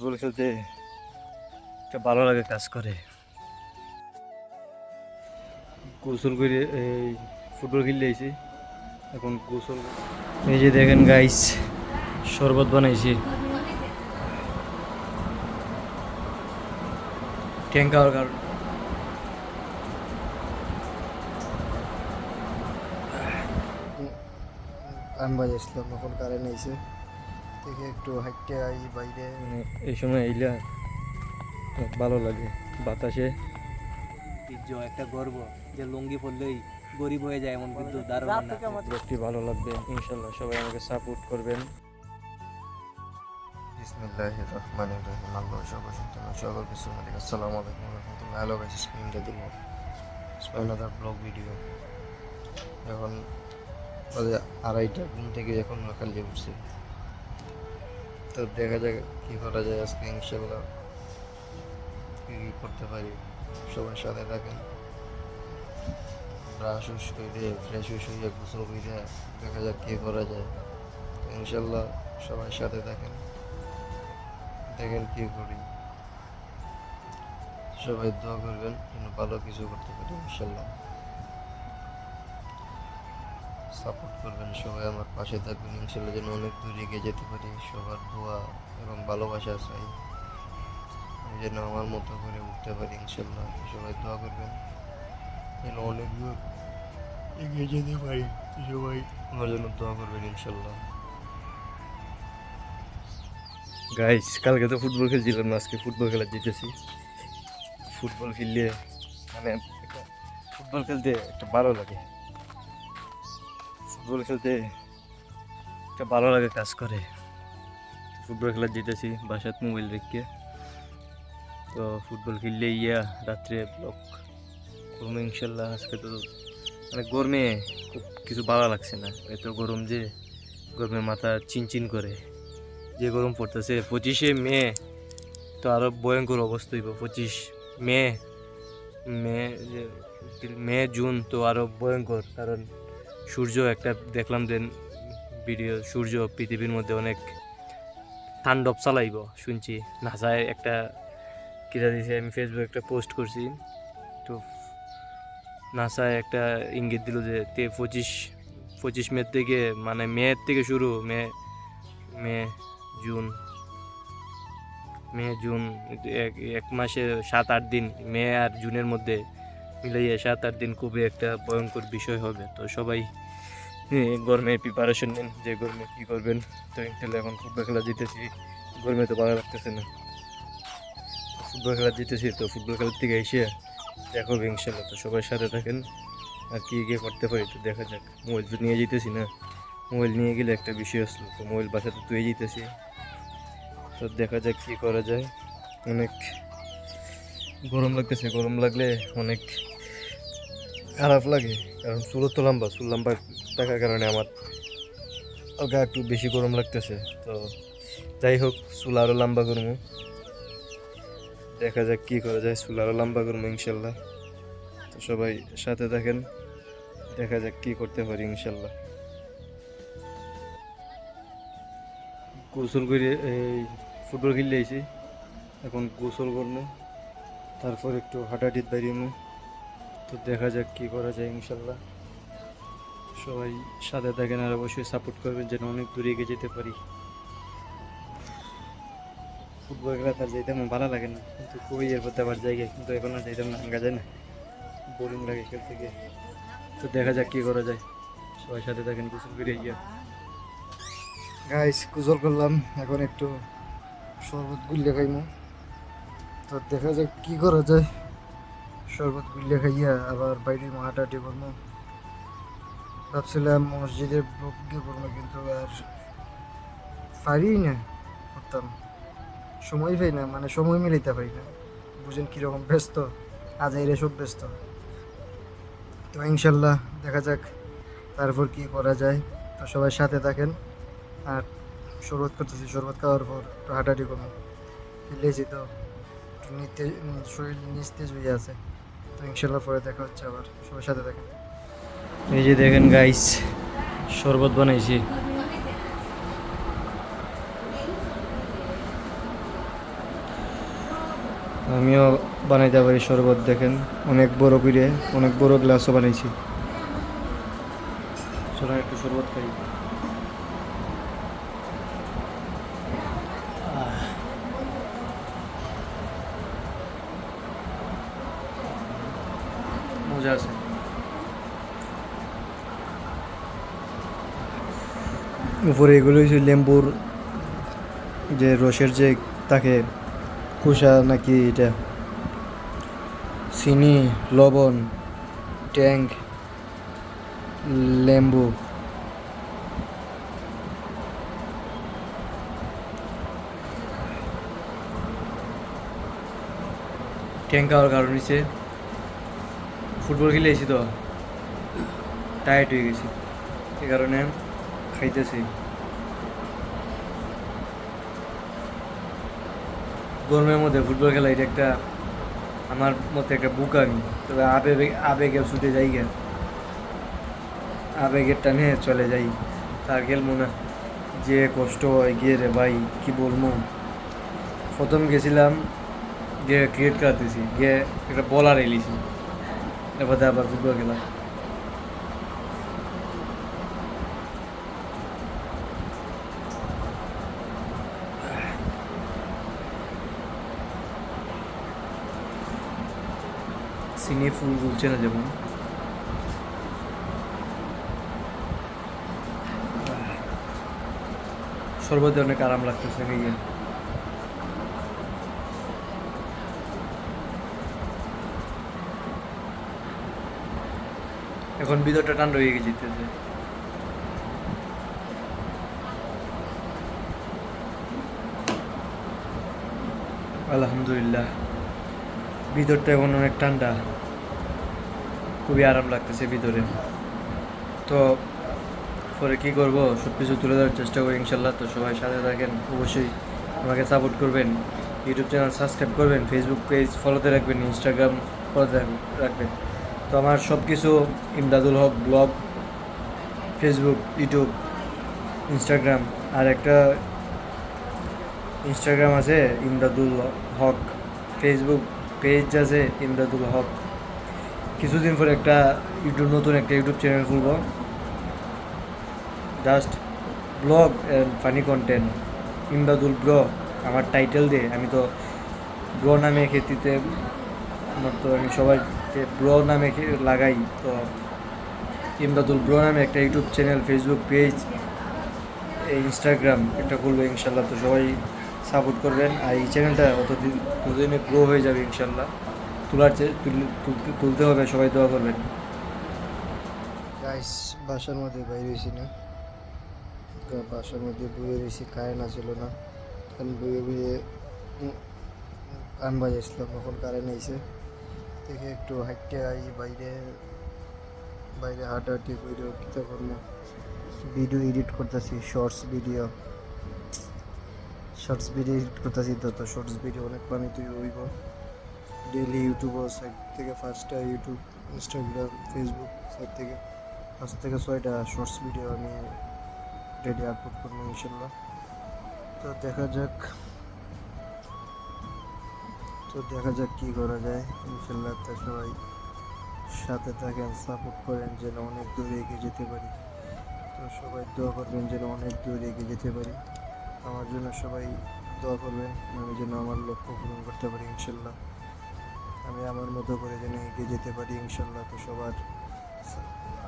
Football খেলতে একটা ভালো লাগে কাজ করে। গোসল করে, এই, ফুটবল খেলতে আইছি। এখন গোসল এই যে দেখেন গাইস শরবত বানাইছি। ট্যাঙ্ক কারণ। গান বাজাইছিলাম এখন কারেন্ট আইছে। দেখে একটু হাইটে আই বাইরে। মানে এই সময় ভালো লাগে বাতাসে। ঐতিহ্য একটা গর্ব যে লুঙ্গি পরলেই গরিব হয়ে যায় এমন কিন্তু দারুণ না। একটি ভালো লাগবে ইনশাল্লাহ সবাই আমাকে সাপোর্ট করবেন। বিসমিল্লাহ রহমান রহিম আল্লাহ সর্বশক্তিমান সকল কিছু মালিক। আসসালামু আলাইকুম রহমতুল্লাহ। Hello guys another vlog video এখন আড়াইটা ঘুম থেকে এখন খালি উঠছি। তো দেখা যাক কী করা যায় আজকে ইনশাল্লাহ কী কী করতে পারি? সবার সাথে থাকেন। ব্রাশ উস করে ফ্রেশ উস হয়ে গোসল করে দেখা যাক কী করা যায়। ইনশাল্লাহ সবার সাথে থাকেন। দেখেন কী করি। সবাই দোয়া করবেন যেন ভালো কিছু করতে পারি ইনশাল্লাহ সাপোর্ট করবেন, সবাই আমার পাশে থাকবেন। ইনশাল্লাহ যেন অনেক দূর এগিয়ে যেতে পারি। সবার দোয়া এবং ভালোবাসা চাই। যেন আমার মতো করে উঠতে পারি ইনশাল্লাহ। সবাই দোয়া করবেন। যেন অনেক দূর এগিয়ে যেতে পারি। সবাই আমার জন্য দোয়া করবেন ইনশাল্লাহ। গাইস কালকে তো ফুটবল খেলছিলাম না, আজকে ফুটবল খেলা জিতেছি। ফুটবল খেললে মানে ফুটবল খেলতে একটা ভালো লাগে। ফুটবল খেলতে একটা ভালো লাগে কাজ করে। ফুটবল খেলা জিতেছি বাসাত মোবাইল রেখে। তো ফুটবল খেললে ইয়া রাত্রে ব্লক করব ইনশাল্লাহ। আজকে তো মানে গরমে খুব কিছু ভালো লাগছে না। এত গরম যে গরমে মাথা চিনচিন করে। যে গরম পড়তেছে, পঁচিশে মে তো আরও ভয়ঙ্কর অবস্থা হইব। পঁচিশ মে মে মে, জুন তো আরও ভয়ঙ্কর। কারণ সূর্য একটা দেখলাম যে ভিডিও, সূর্য পৃথিবীর মধ্যে অনেক তাণ্ডব চালাইব, শুনছি। নাসায় একটা কিরা দিছে আমি ফেসবুকে একটা পোস্ট করছি। তো নাসায় একটা ইঙ্গিত দিল যে তে পঁচিশ পঁচিশ মে থেকে মানে মে থেকে শুরু, মে মে, জুন মে, জুন, এক এক মাসে সাত, আট দিন, মে আর জুনের মধ্যে মিলাইয়া সাত, আট দিন খুবই একটা ভয়ঙ্কর বিষয় হবে। তো সবাই গরমে প্রিপারেশন নেন, যে গরমে কী করবেন? তো ইন্টেল এখন ফুটবল খেলা জিতেছি, গরমে তো ভালো লাগতেছে না। ফুটবল খেলা জিতেছি তো ফুটবল খেলার থেকে এসে দেখো ইনশাল্লাহ তো সবাই সাথে থাকেন। আর কি গিয়ে করতে পারি তো দেখা যাক। মোবাইল তো নিয়ে যেতেছি না। মোবাইল নিয়ে গেলে একটা বিষয় আসলো, তো মোবাইল বাসাতে তুই যেতেছি তো দেখা যাক কী করা যায়। অনেক গরম লাগতেছে, গরম লাগলে অনেক খারাপ লাগে, কারণ চুলো তো লম্বা, চুল লম্বা থাকার কারণে আমার হালকা একটু বেশি গরম লাগতেছে। তো যাই হোক, চুল আরও লম্বা করব। দেখা যাক কী করা যায়, চুল আরও লম্বা করব ইনশাল্লাহ। তো সবাই সাথে থাকেন, দেখা যাক কী করতে পারি ইনশাল্লাহ। গোসল করে, এই, ফুটবল খেলতে আইছি। এখন গোসল করব, তারপর একটু হাঁটাহাঁটির বেরিয়ে তো দেখা যাক কী করা যায়, ইনশাল্লাহ। সবাই সাথে থাকেন আর অবশ্যই সাপোর্ট করবেন যেন অনেক দূরে এগিয়ে যেতে পারি। ফুটবল খেলা তার যাইতে আমার ভালো লাগে না, কিন্তু খুবই এর প্রতি আবার জায়গায় কিন্তু এখন আর যাইতাম না, হাঙ্গা যায় না। বোরিং লাগে খেলতে গিয়ে তো দেখা যাক কী করা যায়। সবাই সাথে থাকেন, গোসল করে গিয়ে। গাইস গুজল করলাম, এখন একটু শরবত গুলিয়ে খাইমু। তো দেখা যাক কি করা যায়। শরবত গুলিয়ে খাইয়া আবার বাইরে হাঁটাহাঁটি করব ভাবছিলাম মসজিদের ব্লক করব কিন্তু আর পারি না, করতাম। সময় পাই না মানে সময় মিলাইতে পারি না। বুঝেন কীরকম ব্যস্ত আজ এর সব ব্যস্ত। তো ইনশাল্লাহ দেখা যাক তারপর কি করা যায়। তো সবাই সাথে থাকেন, আর শরবত করতেছি, শরবত খাওয়ার পর একটু হাঁটাহাঁটি করব খেলেছি তো, একটু নিতে শরীর নিস্তেজ হয়ে আছে। তো ইনশাল্লাহ পরে দেখা হচ্ছে আবার। সবার সাথে থাকেন এই যে দেখেন গাইস শরবত বানাইছি। আমিও বানাইতে পারি শরবত দেখেন অনেক বড় করে অনেক বড় গ্লাসও বানাইছি। চলো একটু শরবত খাই মজা আছে উপরে এগুলো হচ্ছে লেম্বুর যে রসের যে তাকে কুষা নাকি এটা, চিনি, লবণ ট্যাঙ্ক লেম্বু। ট্যাঙ্ক খাওয়ার কারণ হচ্ছে ফুটবল খেলে এসেছি তো টায়ার্ড হয়ে গেছি। এই কারণে খাইতেছি। গরমের মধ্যে ফুটবল খেলা এটা একটা আমার মতে একটা বুকানি তবে আবেগে আবেগে ছুটে যাই গে আবেগের টানে চলে যাই। তার গেলবো না। যে কষ্ট হয় গিয়ে রে ভাই, কি বলব? প্রথম গেছিলাম, গিয়ে ক্রিকেট খেলাতেছি। গিয়ে একটা বলার এলিছি। এবার আবার ফুটবল খেলা। সিনে ফুল গুলছে না যেমন। সর্বদা অনেক আরাম লাগতেছে খাইয়ে এখন ভিতরটা টান রয়ে গেছে আলহামদুলিল্লাহ। ভিতরটা এখন অনেক ঠান্ডা। খুবই আরাম লাগতেছে ভিতরে। তো পরে কি করব? সব কিছু তুলে ধরার চেষ্টা করি ইনশাল্লাহ। তো সবাই সাথে থাকেন, অবশ্যই আমাকে সাপোর্ট করবেন। ইউটিউব চ্যানেল সাবস্ক্রাইব করবেন ফেসবুক পেজ ফলোতে রাখবেন ইনস্টাগ্রাম ফলোতে রাখবেন। তো আমার সব কিছু Imdadul Haq vlog Facebook YouTube Instagram আর একটা ইনস্টাগ্রাম আছে ইমদাদুল হক ফেসবুক পেজ আছে ইমদাদুল হক। কিছুদিন পরে একটা ইউটিউব, নতুন একটা ইউটিউব চ্যানেল খুলব। Just vlog and funny content Imdadul bro আমার টাইটেল দিয়ে আমি তো ব্র নামে খেতিতে আমার তো আমি সবাইকে ব্র নামে লাগাই। তো ইমদাদুল ব্র নামে একটা YouTube channel Facebook page Instagram একটা খুলবো ইনশাল্লাহ। তো সবাই সাপোর্ট করবেন আর এই চ্যানেলটা অতদিন ততদিনে গ্রো হয়ে যাবে ইনশাল্লাহ। তোলার তুলতে- হবে, সবাই দোয়া করবেন। গাইস বাসার মধ্যে বাইরে হয়েছি না। বাসার মধ্যে বয়ে রয়েছি কারেন্ট আসছিল না। কারণ বয়ে বয়ে গান বাজাইছিলাম তখন কারেন্ট আইছে। দেখে একটু হাঁটতে আই, বাইরে বাইরে হাঁটাহাঁটি করে করব ভিডিও এডিট করতেছি shorts video shorts video edit করতেছি তো তো শর্টস ভিডিও অনেক বানাইতে হইব। ডেইলি ইউটিউব সাইট থেকে ফার্স্টটা ইউটিউব ইনস্টাগ্রাম ফেসবুক সাইট থেকে পাঁচ থেকে ছয়টা শর্টস ভিডিও আমি রেডি আপলোড করব ইনশাল্লাহ। তো দেখা যাক, তো দেখা যাক কী করা যায়। ইনশাল্লাহ তো সবাই সাথে থাকেন সাপোর্ট করেন যেন অনেক দূরে এগিয়ে যেতে পারি। তো সবাই দোয়া করবেন যেন অনেক দূর এগিয়ে যেতে পারি। আমার জন্য সবাই দোয়া করবেন, আমি যেন আমার লক্ষ্য পূরণ করতে পারি ইনশাল্লাহ। আমি আমার মতো করে যেন এগিয়ে যেতে পারি ইনশাল্লাহ, তো সবার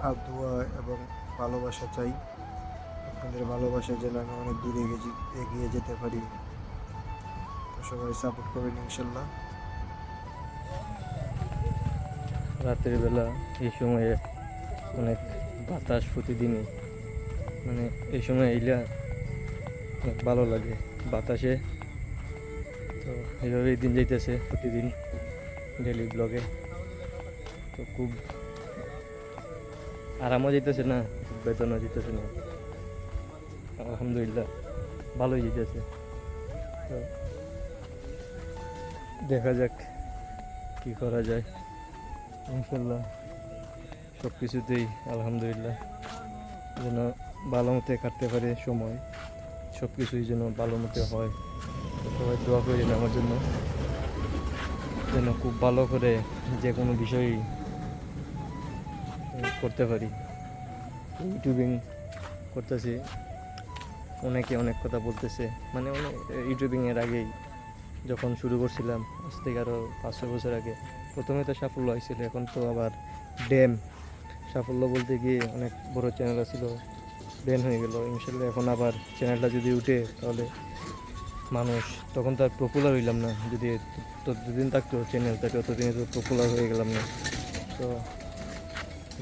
আর দোয়া এবং ভালোবাসা চাই। আপনাদের ভালোবাসা যেন আমি অনেক দূর এগিয়ে এগিয়ে যেতে পারি। তো সবাই সাপোর্ট করবেন ইনশাল্লাহ। রাতের বেলা এই সময়ে অনেক বাতাস প্রতিদিনই মানে এই সময় এলে ভালো লাগে বাতাসে। তো এইভাবেই দিন যাইতেছে প্রতিদিন ডেলি ব্লগে তো খুব আরামও যেতেছে না বেতনও যেতেছে না। আলহামদুলিল্লাহ, ভালোই যেতেছে তো দেখা যাক কী করা যায়। ইনশাল্লাহ সব কিছুতেই আলহামদুলিল্লাহ। যেন ভালো মতে কাটতে পারে সময়। সব কিছুই যেন ভালো মতো হয় সবাই দোয়া করি আমার জন্য। যেন খুব ভালো করে যে কোনো বিষয়ই করতে পারি। ইউটিউবিং করতেছি। অনেকে অনেক কথা বলতেছে। মানে অনেক ইউটিউবিংয়ের আগেই যখন শুরু করছিলাম, আজ থেকে আরও পাঁচ ছয় বছর আগে, প্রথমে তো সাফল্য হয়েছিল, এখন তো আবার ড্যাম। সাফল্য বলতে গিয়ে অনেক বড় চ্যানেল ছিল ব্যান হয়ে গেল। ইনশাল্লাহ এখন আবার চ্যানেলটা যদি উঠে তাহলে মানুষ, তখন তো আর পপুলার হইলাম না। যদি ততদিন থাকতো চ্যানেলটা ততদিনে তো পপুলার হয়ে গেলাম না। তো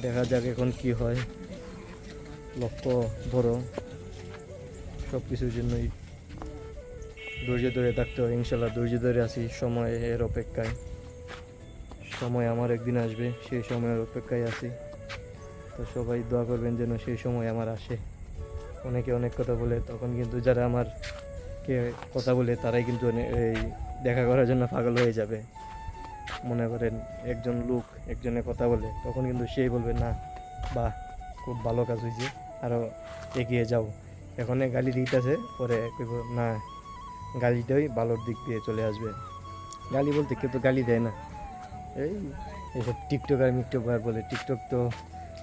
দেখা যাক এখন কি হয়। লক্ষ্য বড় সব কিছুর জন্যই ধৈর্য ধরে থাকতে হয়। ইনশাল্লাহ ধৈর্য ধরে সময় এর অপেক্ষায়। সময় আমার একদিন আসবে, সেই সময়ের অপেক্ষায় আছি। তো সবাই দোয়া করবেন যেন সেই সময় আমার আসে। অনেকে অনেক কথা বলে, তখন কিন্তু যারা আমার কে কথা বলে তারাই কিন্তু এই দেখা করার জন্য পাগল হয়ে যাবে। মনে করেন একজন লোক একজনে কথা বলে, তখন কিন্তু সেই বলবে, না, বাহ, খুব ভালো কাজ হয়েছে আরও এগিয়ে যাও। এখন গালি দিতেছে, পরে না, গালিটাই ভালোর দিক দিয়ে চলে আসবে। গালি বলতে কেউ তো গালি দেয় না। এই এসব টিকটকার মিকটকার বলে, টিকটক তো,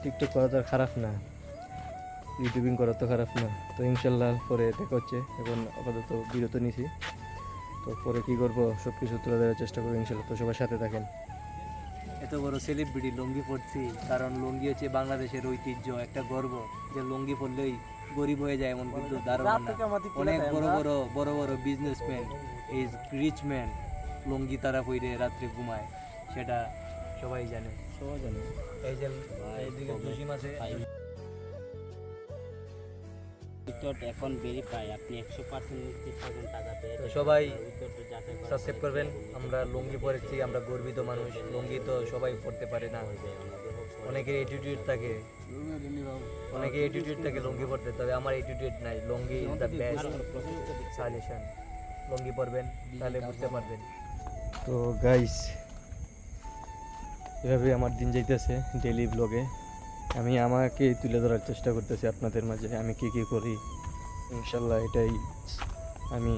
টিকটক করা তো খারাপ না। ইউটিউবিং করা তো খারাপ না। তো ইনশাল্লাহ পরে দেখা হচ্ছে। এখন আপাতত বিরত নিছি। তো পরে কী করব সব কিছু তুলে দেওয়ার চেষ্টা করব ইনশাল্লাহ। তো সবার সাথে থাকেন। এত বড় সেলিব্রিটি লুঙ্গি পরছি কারণ লুঙ্গি হচ্ছে বাংলাদেশের ঐতিহ্য একটা গর্ব যে লুঙ্গি পরলেই গরিব হয়ে যায় এমন কিন্তু দারুণ অনেক বড় বড় বড় বড় businessman is rich man lungi তারা পইরে রাত্রে ঘুমায়। সেটা সবাই জানে। সবাই জানে। এই যে এইদিকে জসিম আছে। উত্তর এখন ভেরিফাই আপনি একশো পার্সেন্ট নিশ্চিত থাকুন টাকা পেয়ে। তো সবাই উত্তরটা সাবস্ক্রাইব করবেন। আমরা লুঙ্গি পরেছি আমরা গর্বিত মানুষ। লুঙ্গি তো সবাই পরতে পারে না। অনেকের অ্যাটিটিউড থাকে। অনেকের অ্যাটিটিউড থাকে লুঙ্গি পরতে তবে আমার অ্যাটিটিউড নাই। Lungi is the best suggestion লুঙ্গি পরবেন তাহলে বুঝতে পারবেন। তো গাইস এভাবে আমার দিন যাইতেছে ডেলি ব্লগে আমি আমাকে তুলে ধরার চেষ্টা করতেছি আপনাদের মাঝে। আমি কি কি করি? ইনশাল্লাহ এটাই আমি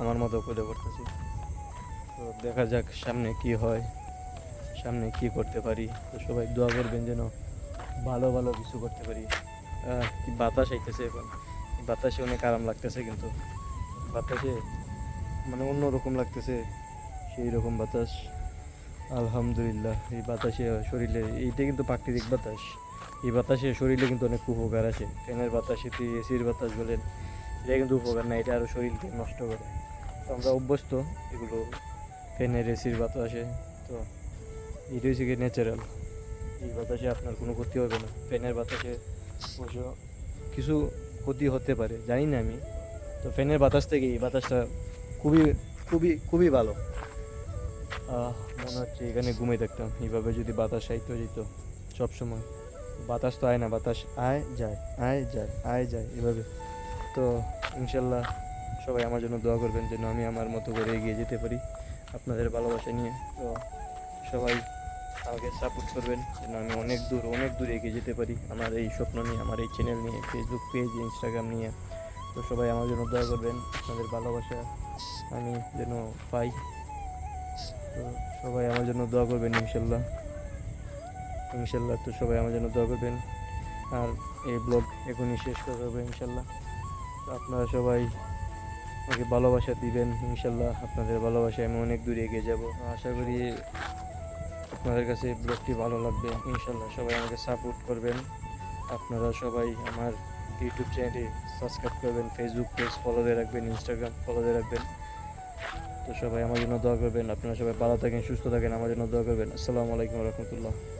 আমার মতো করে করতেছি। তো দেখা যাক সামনে কি হয়, সামনে কি করতে পারি। তো সবাই দোয়া করবেন যেন ভালো ভালো কিছু করতে পারি। কি বাতাস আইতেছে এখন। বাতাসে অনেক আরাম লাগতেছে কিন্তু। বাতাসে মানে অন্যরকম লাগতেছে। সেই রকম বাতাস। আলহামদুলিল্লাহ, এই বাতাসে শরীরে, এইটা কিন্তু প্রাকৃতিক বাতাস। এই বাতাসে শরীরে কিন্তু অনেক উপকার আছে ফ্যানের বাতাস এসির বাতাস বলেন এটা কিন্তু উপকার না, এটা আরও শরীরকে নষ্ট করে। তো আমরা অভ্যস্ত, এগুলো ফ্যানের, এসির বাতাসে। তো এটা হচ্ছে কি ন্যাচারাল এই বাতাসে আপনার কোনো ক্ষতি হবে না। ফ্যানের বাতাসে অবশ্য কিছু ক্ষতি হতে পারে, জানি না আমি। তো ফ্যানের বাতাস থেকে এই বাতাসটা খুবই খুবই খুবই ভালো। মনে হচ্ছে এখানে ঘুমিয়ে থাকতাম। এইভাবে যদি বাতাস আইতো যেত সবসময়। বাতাস তো আয় না, বাতাস আয়, যায় আয় যায় আয়, যায়, এভাবে। তো ইনশাল্লাহ সবাই আমার জন্য দোয়া করবেন যেন আমি আমার মতো করে এগিয়ে যেতে পারি আপনাদের ভালোবাসা নিয়ে। তো সবাই আমাকে সাপোর্ট করবেন যেন আমি অনেক দূর অনেক দূর এগিয়ে যেতে পারি আমার এই স্বপ্ন নিয়ে, আমার এই চ্যানেল নিয়ে ফেসবুক পেজ ইনস্টাগ্রাম নিয়ে। তো সবাই আমার জন্য দোয়া করবেন, আপনাদের ভালোবাসা আমি যেন পাই। তো সবাই আমার জন্য দোয়া করবেন ইনশাল্লাহ। ইনশাল্লাহ তো সবাই আমার জন্য দোয়া করবেন। আর এই ব্লগ এখনই শেষ করে দেবো ইনশাল্লাহ। আপনারা সবাই আমাকে ভালোবাসা দিবেন ইনশাল্লাহ। আপনাদের ভালোবাসায় আমি অনেক দূর এগিয়ে যাব। আশা করি আপনাদের কাছে ব্লগটি ভালো লাগবে ইনশাল্লাহ। সবাই আমাকে সাপোর্ট করবেন। আপনারা সবাই আমার ইউটিউব চ্যানেলটি সাবস্ক্রাইব করবেন। ফেসবুক পেজ ফলো দিয়ে রাখবেন। ইনস্টাগ্রাম ফলো দিয়ে রাখবেন। তো সবাই আমার জন্য দোয়া করবেন। আপনারা সবাই ভালো থাকেন, সুস্থ থাকেন, আমার জন্য দোয়া করবেন। আসসালামু আলাইকুম রহমতুল্লাহ।